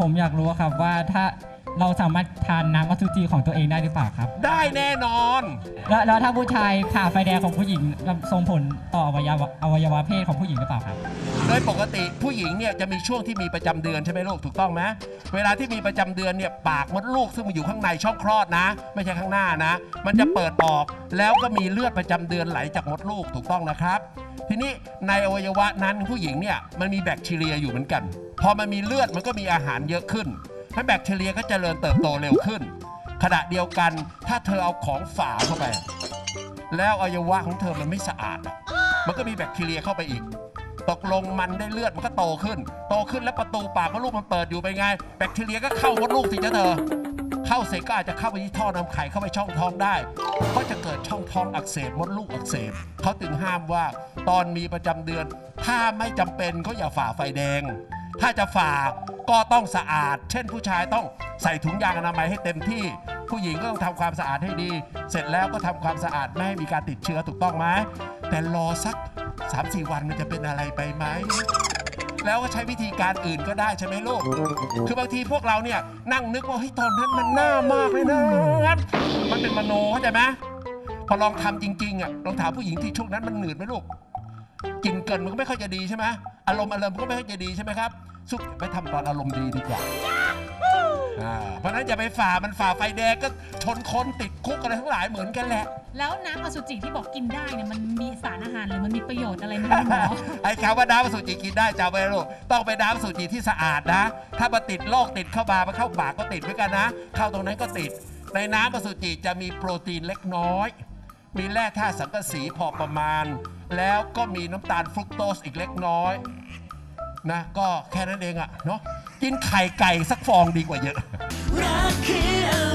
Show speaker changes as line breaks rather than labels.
ผมอยากรู้ครับว่าถ้า เราสามารถทานน้ำอสุจิของตัวเองได้หรือเปล่าครับ
ได้แน่นอน
แล้วแล้วถ้าผู้ชายผ่าไฟแดงของผู้หญิงส่งผลต่ออวัยวะอวัยวะเพศของผู้หญิงหรือเปล่าครับ
โดยปกติผู้หญิงเนี่ยจะมีช่วงที่มีประจำเดือนใช่ไหมลูกถูกต้องไหมเวลาที่มีประจำเดือนเนี่ยปากมดลูกซึ่งมันอยู่ข้างในช่องคลอดนะ ไม่ใช่ข้างหน้านะ มันจะเปิดออกแล้วก็มีเลือดประจำเดือนไหลจากมดลูกถูกต้องนะครับ ทีนี้ในอวัยวะนั้นผู้หญิงเนี่ยมันมีแบคทีเรียอยู่เหมือนกัน พอมันมีเลือดมันก็มีอาหารเยอะขึ้น ให้แบคทีเรียก็เจริญเติบโตเร็วขึ้น ขณะเดียวกันถ้าเธอเอาของฝาเข้าไป แล้วอวัยวะของเธอมันไม่สะอาดอะมันก็มีแบคทีเรียเข้าไปอีก ตกลงมันได้เลือดมันก็โตขึ้น โตขึ้นแล้วประตูปากมดลูกมันเปิดอยู่ไปไง แบคทีเรียก็เข้ามดลูกสิจ้าเธอ เข้าเสร็จก็อาจจะเข้าไปที่ท่อน้ำไข่เข้าไปช่องท้องได้ ก็จะเกิดช่องท้องอักเสบมดลูกอักเสบเขาถึงห้ามว่าตอนมีประจำเดือน ถ้าไม่จำเป็นก็อย่าฝ่าไฟแดง ถ้าจะฝ่าก็ต้องสะอาด เช่นผู้ชายต้องใส่ถุงยางอนามัยให้เต็มที่ ผู้หญิงก็ต้องทำความสะอาดให้ดี เสร็จแล้วก็ทำความสะอาดไม่ให้มีการติดเชื้อถูกต้องไหมแต่รอสัก 3-4 วันมันจะเป็นอะไรไปไหม แล้วก็ใช้วิธีการอื่นก็ได้ใช่ไหมลูก คือบางทีพวกเราเนี่ยนั่งนึกว่าเฮ้ยตอนนั้นมันน่ามากเลยนะ มันเป็นมโนเข้าใจไหมพอลองทำจริงๆอะลองถามผู้หญิงที่ช่วงนั้นมันเหนืดไหมลูก กินเกินมันก็ไม่ค่อยจะดีใช่ไหมอารมณ์อารมณ์ก็ไม่ค่อยจะดีใช่ไหมครับสุกไปทำตอนอารมณ์ดีดีกว่าอ่าเพราะฉะนั้นอย่าไปฝ่ามันฝ่าไฟแดงก็ชนคนติดคุกอะไรทั้งหลายเหมือนกันแหละ
แล้วน้ำอสุจิที่บอกกินได้เนี่ยมันมีสารอาหารหรือมันมีประโยชน์อะไรไหมคุณหมอ
ไอ้คำว่าน้ำอสุจิกินได้จำไว้นะลูกต้องเป็นน้ำอสุจิที่สะอาดนะ ถ้ามาติดโรคติดเข้ามามาเข้าปากก็ติดเหมือนกันนะ เข้าตรงนั้นก็ติด ในน้ำอสุจิจะมีโปรตีนเล็กน้อย มีแร่ธาตุสังกะสีพอประมาณ แล้วก็มีน้ำตาลฟรุกโตสอีกเล็กน้อยนะก็แค่นั้นเองอะเนาะกินไข่ไก่สักฟองดีกว่าเยอะ
รักคือ